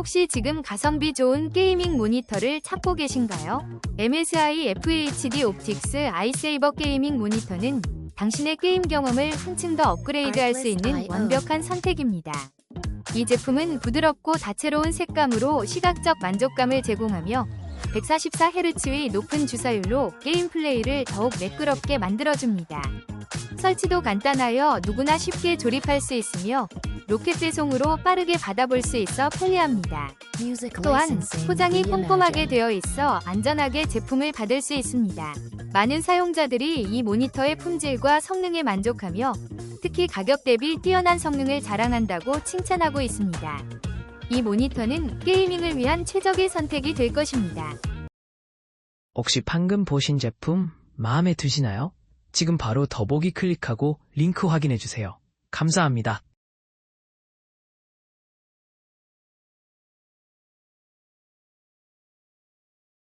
혹시 지금 가성비 좋은 게이밍 모니터를 찾고 계신가요? MSI FHD 옵틱스 아이세이버 게이밍 모니터는 당신의 게임 경험을 한층 더 업그레이드할 수 있는 완벽한 선택입니다. 이 제품은 부드럽고 다채로운 색감으로 시각적 만족감을 제공하며 144Hz의 높은 주사율로 게임 플레이를 더욱 매끄럽게 만들어줍니다. 설치도 간단하여 누구나 쉽게 조립할 수 있으며 로켓 배송으로 빠르게 받아볼 수 있어 편리합니다. 또한 포장이 꼼꼼하게 되어 있어 안전하게 제품을 받을 수 있습니다. 많은 사용자들이 이 모니터의 품질과 성능에 만족하며 특히 가격 대비 뛰어난 성능을 자랑한다고 칭찬하고 있습니다. 이 모니터는 게이밍을 위한 최적의 선택이 될 것입니다. 혹시 방금 보신 제품 마음에 드시나요? 지금 바로 더보기 클릭하고 링크 확인해 주세요. 감사합니다.